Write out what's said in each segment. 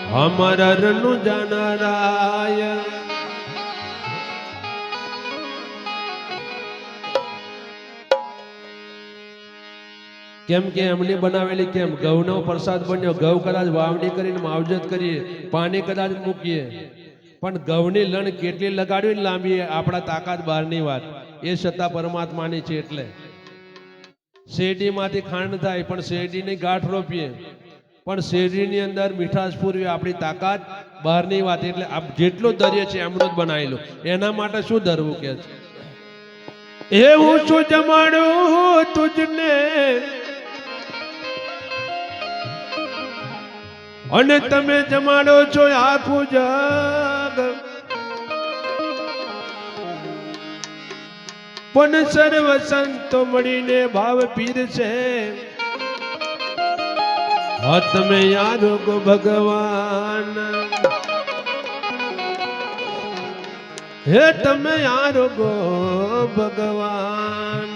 અમરરનું જાનારાય. કેમ કે એમની બનાવેલી કેમ? ઘઉંનો પ્રસાદ બન્યો. ઘઉં કદાચ વાવણી કરીને માવજત કરીએ પાણી કદાચ મૂકીએ. પણ ઘઉંની લણ કેટલી લગાડવી લાંબી આપણા તાકાત બહારની વાત. એ છતાં પરમાત્માની છે એટલે. શેરડીમાંથી ખાંડ થાય, પણ શેરડીની ગાંઠ રોપીએ. પણ શેરડીની અંદર મીઠાશ પૂરવી આપણી તાકાત બહારની વાત એટલે આપ જેટલું દરિયે છે એમનો જ બનાવેલો. એના માટે શું ધરવું કે છે? એવું શું જમાડું તુજને? અને તમે જમાડો છો આખું જગ. પણ સર્વ સંતો મળીને ભાવ પીર છે હા તમે યાદ કો ભગવાન. હે તમે યારો ગો ભગવાન.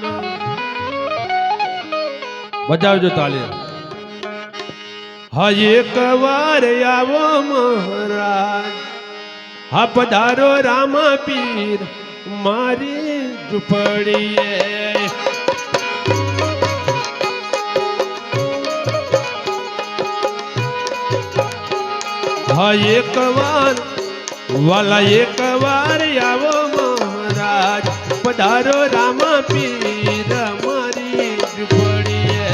બજાવજો તાલી હા, એક વાર આવો મહારાજ. હા, પધારો રામા પીર. મારી ઝૂંપડીએ હા એક વાર વાલા એક વાર આવો મહારાજ. પધારો રામા પીર મારી ઝૂંપડીએ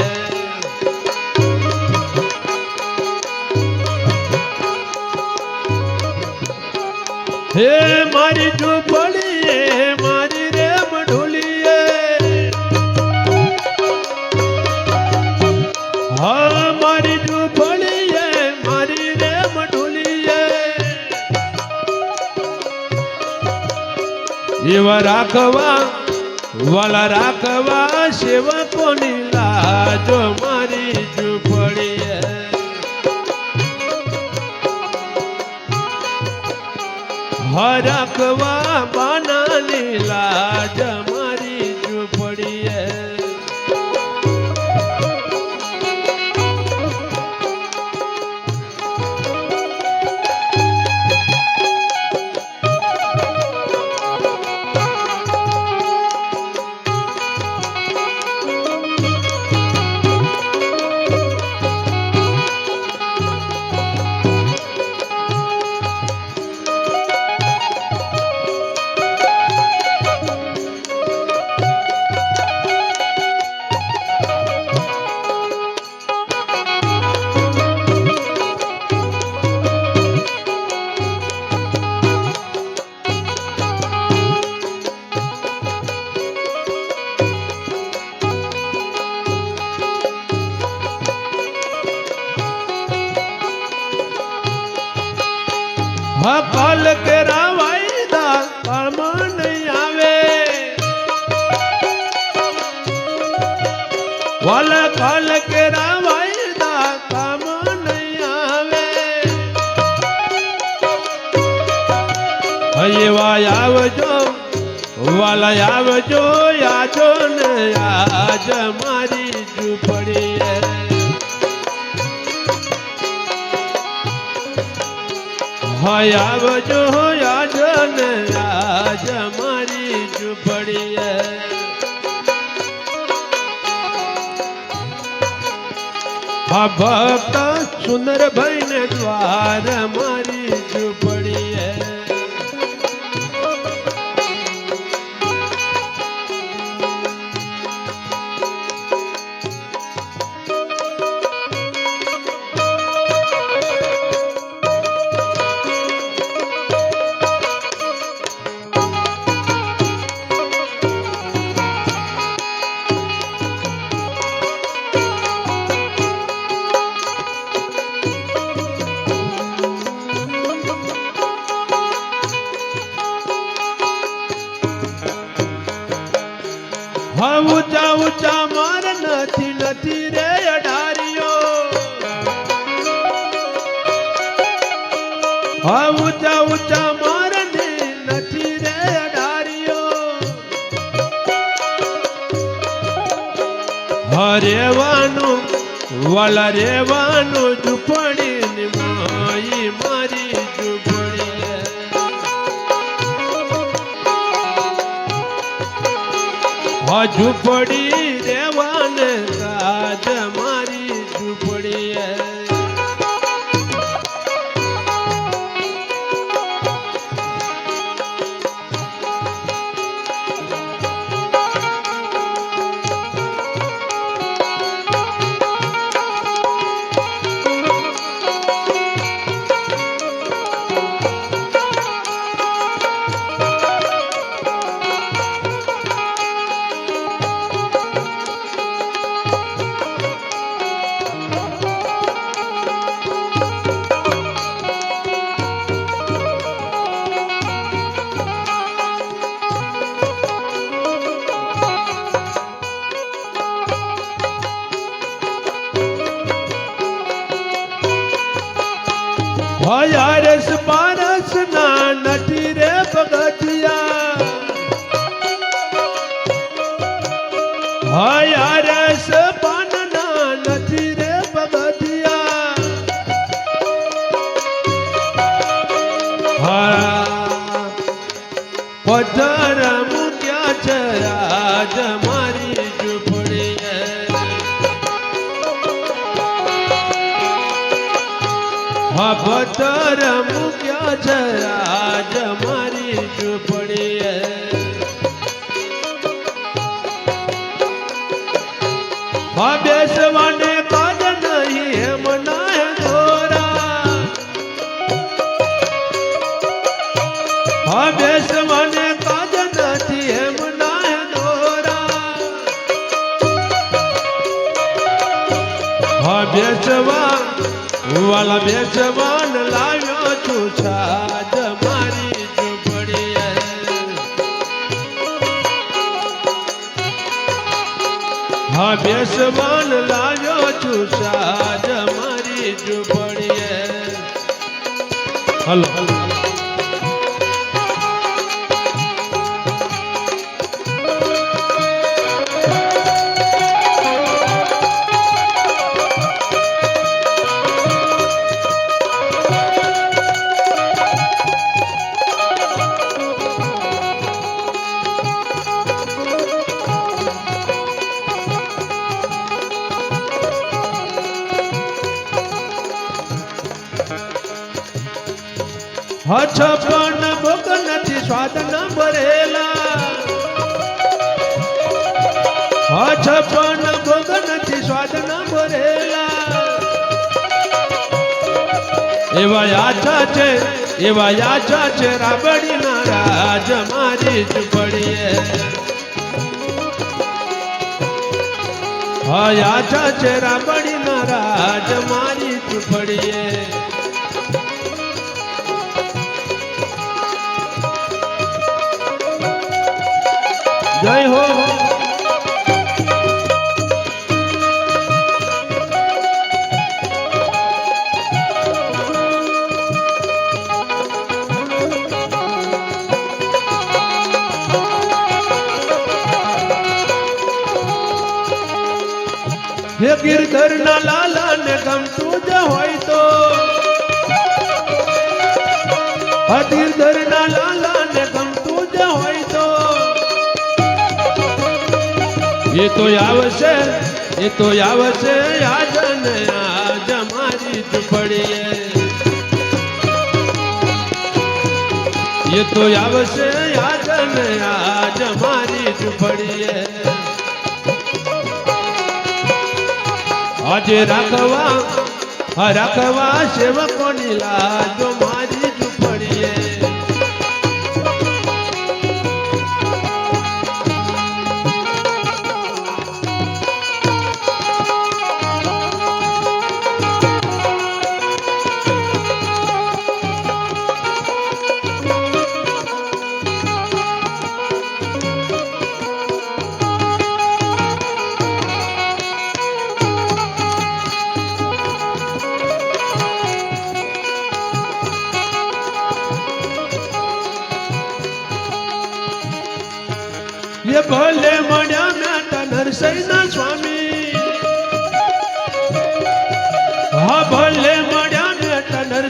હે મારી ઝૂંપડીએ એવા રાખવા વાલા રાખવા સેવકોની લાજો મારી ઝૂંપડી હરખવા બાનાની લાજ મારી હકલ રાવાઈ દાલ પાળમાં નહીં આવે. વાલ કે રાવાઈ દાલ પાળમાં નહીં આવે. હૈવા આવજો વાલા આવજો આજો ને આજ આવજો આજ ને આજ મારી ઝૂંપડીએ. ભક્ત સુંદર ભાઈ ને દ્વાર મારી ઝૂંપડીએ. હા ઊંચા ઊંચા માર નથી નથી રે અઢારીઓ હા ઊંચા ઊંચા માર નથી રે અઢારીઓ હરેવાનું રેવાનું વાલા રેવાનું ઝૂંપડી હા પડી રેવાને પગથિયા હયારસ પાન ના નથી રે પગથિયા હા પથ્થર મૂક્યા છે રાજ મારી ઝૂંપડીએ. હા પથ્થર મૂક્યા છે રાજ મારી ઝૂંપડીએ. હા બેસવા વાલા બેસવાન લાવ્યો છું સાજ મારી ઝૂંપડીએ. હા બેસવાન લાવ્યો છું સાજ મારી ઝૂંપડીએ. Hello hello. છપન ભોગ નથી, સ્વાદ ન ભરેલા પણ ભોગ નથી, સ્વાદ ન ભરેલા એવા આછા છે, એવા આછા છે, રાબડી ના રાજ મારી પડીએ હા આછા છે, રાબડી ના રાજ મારી જ જય હો. હે ગિરધર ના લાલા ને ગમતું જ હોય તો. ગિરધર એ તો આવશે, એ તો આવશે આજ ને આજ મારી ઝૂંપડીએ. એ તો આવશે આજ ને આજ મારી ઝૂંપડીએ. આજે રાખવા રાખવા સેવકોની લાજો મારી ઝૂંપડીએ.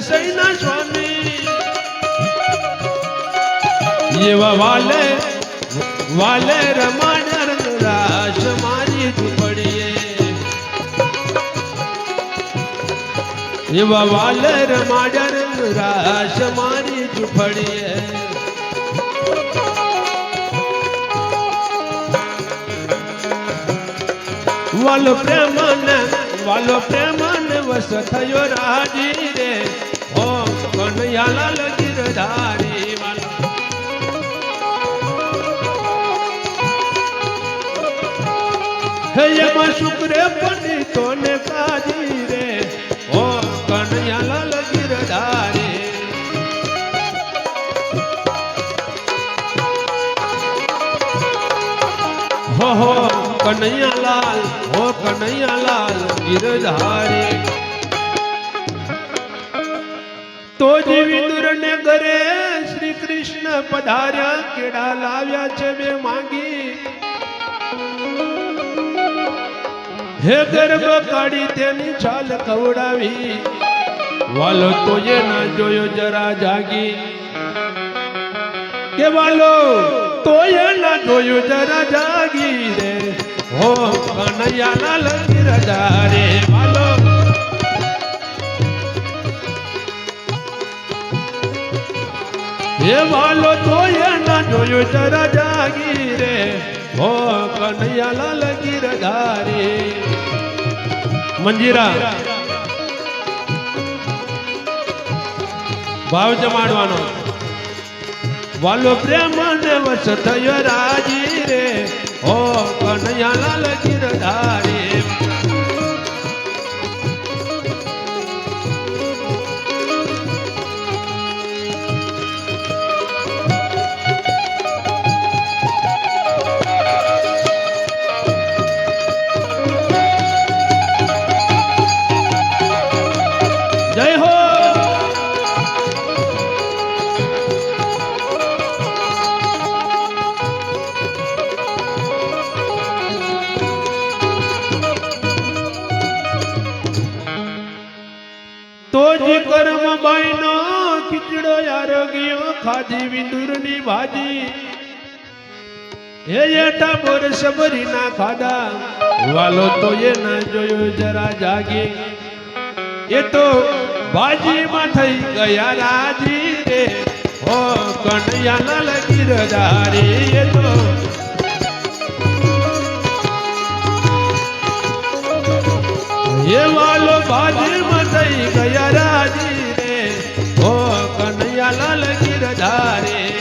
સ્વામી હા ભલે મળ્યા નાટા નરસૈના ના સ્વામી એવા વાલે વાલે રમાડર રાસ મારી ઝૂંપડીએ એવા વાલે રમાડર રાસ મારી ઝૂંપડીએ વાલો પ્રેમન વાલો પ્રેમન વસ થયો રાજી રે ઓ કનૈયાલાલ ગિરધારી વાલો હે એમાં શુક્રે પંડિતો ને કાજી રે ઓ કનૈયાલાલ ગિરધારી હો હો કનૈયાલાલ હો કનૈયાલાલ ગિરધારી તો જ વિદુર ને ઘરે શ્રી કૃષ્ણ પધાર્યા કેડા લાવ્યા છે બે માંગી. હે ગર્ભ કાઢી તેની છાલ ખવડાવી. વાલો તો એ ના જોયો જરા જાગી. કે વાલો, તો એ ના જોયું જરા જાગી રે. હો કનૈયા લાલ રજા રે. હે વાલો તો ના જોયું જરા જાગી રે. હો કનૈયા લાલ ગિરધા ધારી. મંજીરા. ભાવ જમાડવાનો. વાલો, પ્રેમ ને વસ થયો રાજી રે. ઓ કનૈયા લાલ ગિરધારી બાઈનો ખીચડો આરોગ્ય ખાધી વિંદુરની ભાજી. હે બોર સબરી ના ખાધા વાલો તો એ ના જોયો, જરા જાગી. એ તો ભાજીમાં થઈ ગયા રાજી રે. હો કનૈયા લાલ ગિરધારી એ તો. એ વાલો ભાજીમાં થઈ ગયા ગિરધારી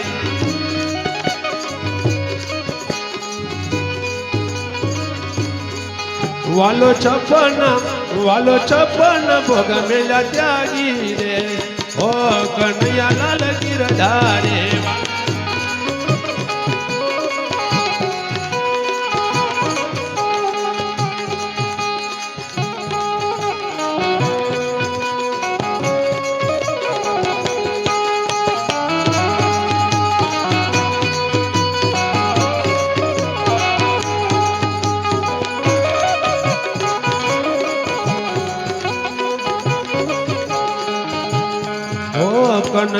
વાલો છપન વાલો છપન ભોગ મેલા ત્યાગી રે. ઓ કનૈયા લાલ ગિરધારે ઓ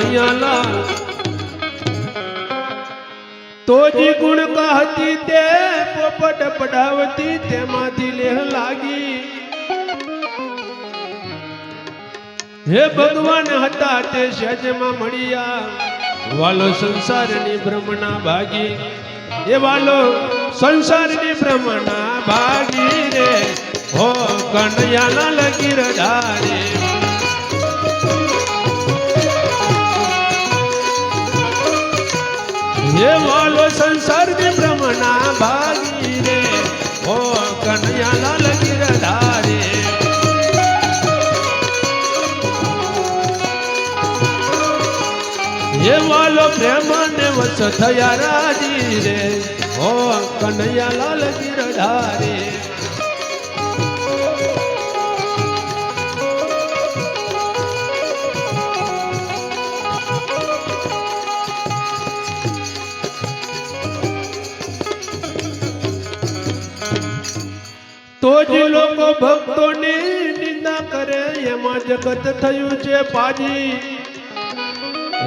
કનૈયા લાલ તો જી ગુણ કહતી તે પોપટ પડાવતી તેમાંથી લેહ લાગી હે ભગવાન હતા તે સહેજમાં મળ્યા વાલો સંસારની ભ્રમણા ભાગી એ વાલો સંસારની ભ્રમણા ભાગી રે હો કનૈયા લાલ ગિરધારે હે વાલો સંસાર કે બ્રહ્મના ભાગી રે. ઓ કનૈયા લાલ ગિરધારે. હે વાલો પ્રેમ ને વસ થયા રાજી રે. ઓ કનૈયા લાલ ગિરધારે. તો જ લોકો ભક્તોની નિંદા કરે, એમાં જગત થયું છે પાજી.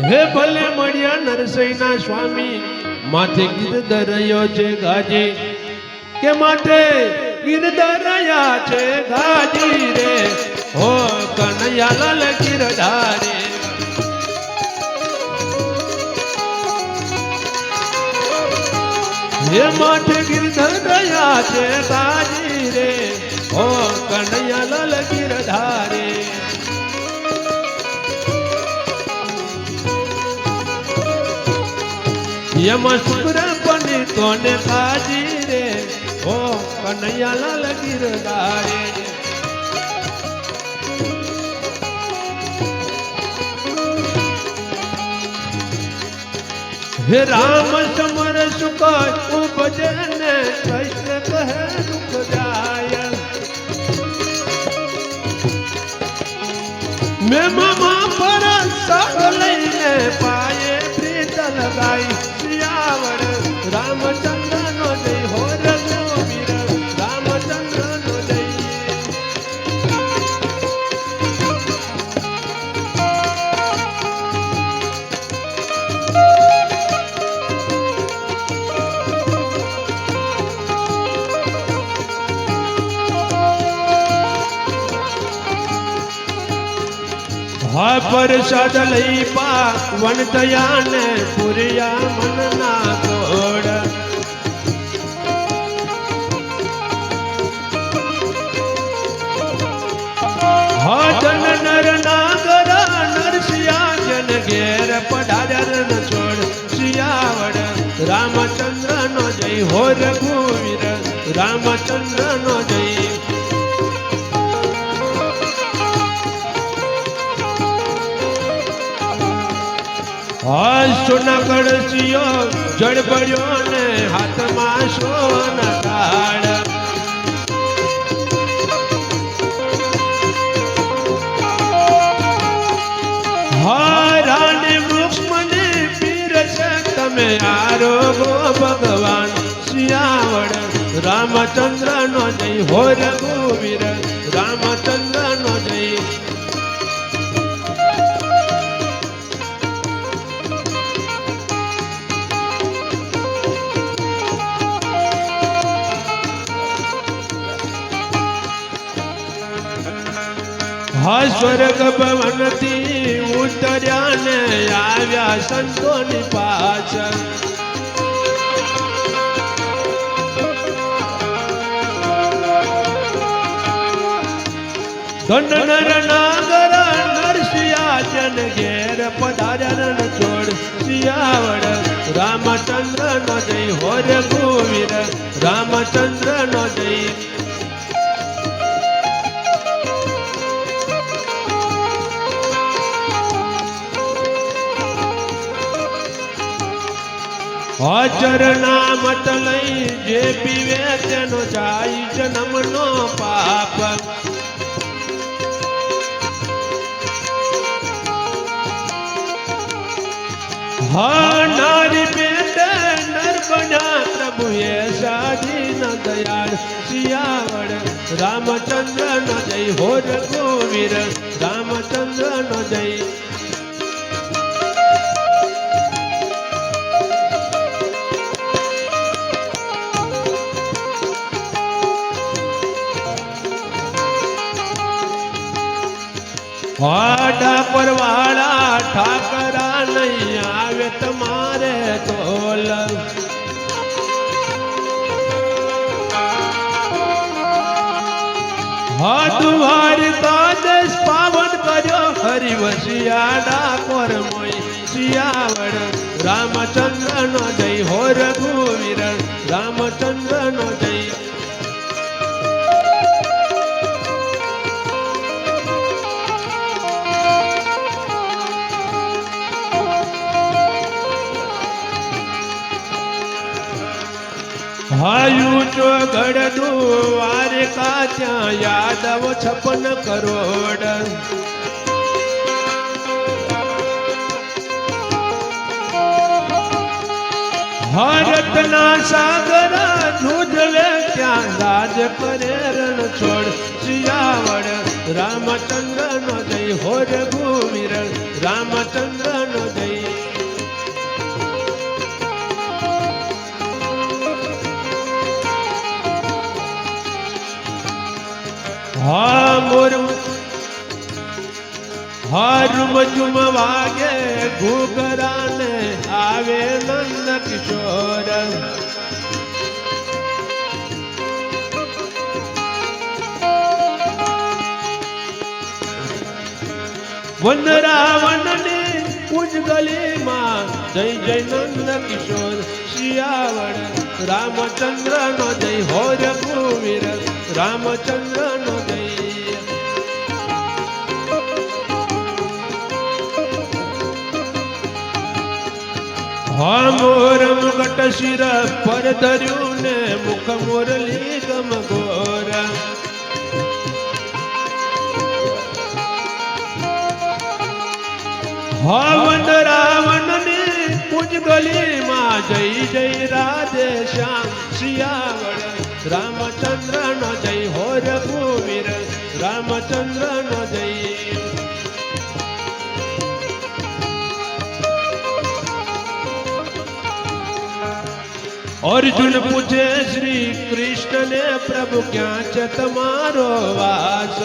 હે ભલે મળ્યા નરસૈના સ્વામી, માથે ગીરધરયો છે ગાજી. કે માથે ગીરધરયા છે ગાજી રે? હો કનૈયાલાલ ગીરધારે હે માથે ગીરધરયા છે યમાં શુભ્ર બની તોને કાજી રે. ઓ કનૈયાલાલ ગીરધારે હે રામ સમર સુખ ઉપજે ને કૈસે કહે દુઃખ જાય મે મામા હા પ્રસાદ લઈ પા વણતયા ને પુરિયા મનના ગોળ. હા જન નર નાગર નર સિયા જન ઘેર પડાર છોડ. શિયાવડ રામચંદ્ર નો જય હો રઘુવીર. રામચંદ્ર નો જય સોના કળશીઓ જળ પડ્યો ને હાથમાં સોના કાળ. હા રાણી વૃક્ષ મને તમે આરોગો ભગવાન શિયાવડ રામચંદ્ર નો જય હો રઘુવીર. રામચંદ્ર નો જય હા, સ્વર્ગ ભવનથી ઉતર્યા ને આવ્યા સંતોની પાછળ. ધન નર નાગર નરસિયા જન ઘેર પધારણ રણ છોડ સિયાવડ રામચંદ્ર નો જય હોર ગોવિંદ. રામચંદ્ર નો જય હાજર નામત લઈ જે પીવે તેનો જાય જન્મનો પાપ. નારી પેટ નર બન્યા પ્રભુએ સાધી ન દયાળ. સિયાવડ રામચંદ્ર ન જય. હો રઘુવીર રામચંદ્ર નો જય. વાડા પરવાળા ઠાકરા નહીં આવે તમારે તોલ હાથ દ્વારિકા દેશ પાવન કર્યો હરિ વસિયાડા પર મોય સિયાવડ રામચંદ્ર નો જય હો રઘુવીર રામચંદ્ર નો જય હાયું ચોગડ દ્વારકા ત્યાં યાદવ છપન કરોડ. ભારતના સાગર ધૂજલે ત્યાં રાજ કરે રણ છોડ સિયાવડ રામચંદ્ર નો જય હો રઘુવીર રામચંદ્ર નો જય હા મોર હારું મજુમ વાગે, ઘૂઘરાને આવે નંદ કિશોર. વન રાવણની પૂજગલીમાં જય જય નંદ કિશોર, શિયાવળ રામચંદ્ર નો જય હો રઘુવીર રામચંદ્ર નો જય હા મોર મુગટ શિર પર ધર્યું ને મુખ મોરલી ગમ ગોરા. હવન રાવણ ને પૂજ ગલી માં જય જય રાધે શ્યામ શિયાવળ. રામચંદ્ર નો જય હો રઘુવીર રામચંદ્ર નો જય. અર્જુન પૂછે શ્રી કૃષ્ણ ને પ્રભુ, ક્યાં છે તમારો વાસ?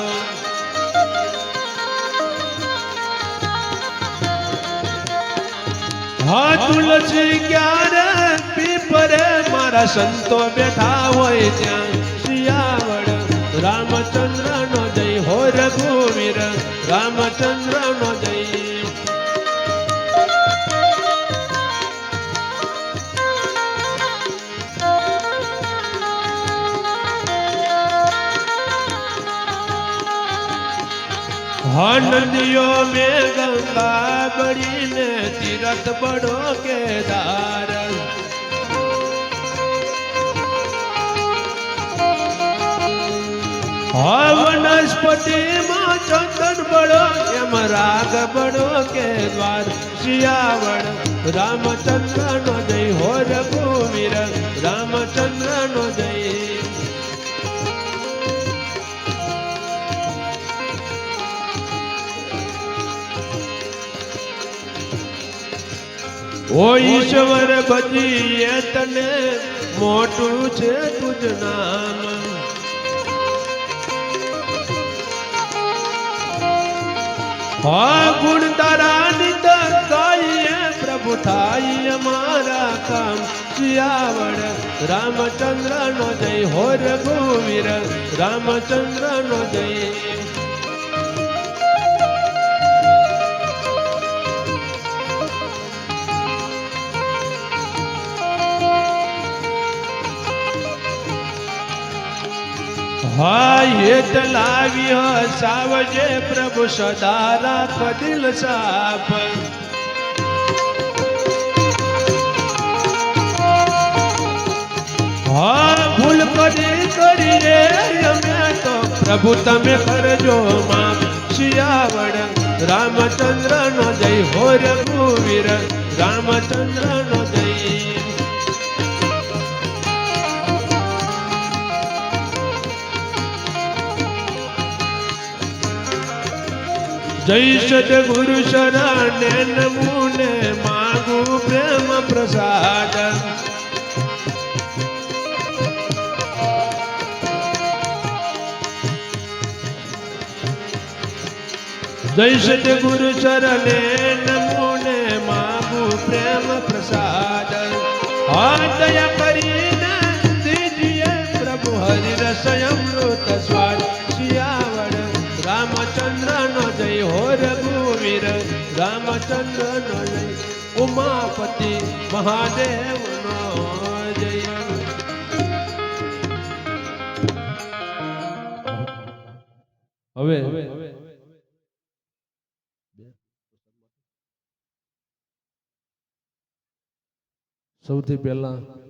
હા, તુલસી ક્યારે પીપરે મારા સંતો બેઠા હોય ત્યાં. શિયાવડ રામચંદ્ર નો જય. હો રઘુવીર રામચંદ્ર નો જય. નદીઓ મેં ગંગા બળીને તીરથ બડો કેદાર. વનસ્પતિમાં ચંદન બળો, એમ રાગ બળો કે દ્વાર. શિયાવળ રામચંદ્ર નો જય. હો, રઘુવીર રામચંદ્ર નો જય. ઓ ઈશ્વર ભજીએ તને, મોટું છે તુજ નામ. હા ગુણ તારા નિત ગાઈએ, પ્રભુ થાય અમારા કામ. શિયાવળ રામચંદ્ર નો જય, હો રઘુવીર રામચંદ્ર નો જય. હા હેત લાવી સાવજે પ્રભુ સદા રાખ દિલ સાપ હા, ભૂલ કરી કરી રે અમે તો પ્રભુ તમે કરજો માં. શિયાવડ રામચંદ્ર નો જય હો રઘુવીર રામચંદ્ર નો જય જય સદગુરુ શરણે નમુને માગુ પ્રેમ પ્રસાદ. જય સદગુરુ શરણે નમુને માગુ પ્રેમ પ્રસાદ. હા, દયા કરીને દીજીએ પ્રભુ હરિ રસ રામચંદ્ર જય ઉમાપતિ મહાદેવ જય. હવે સૌથી પહેલા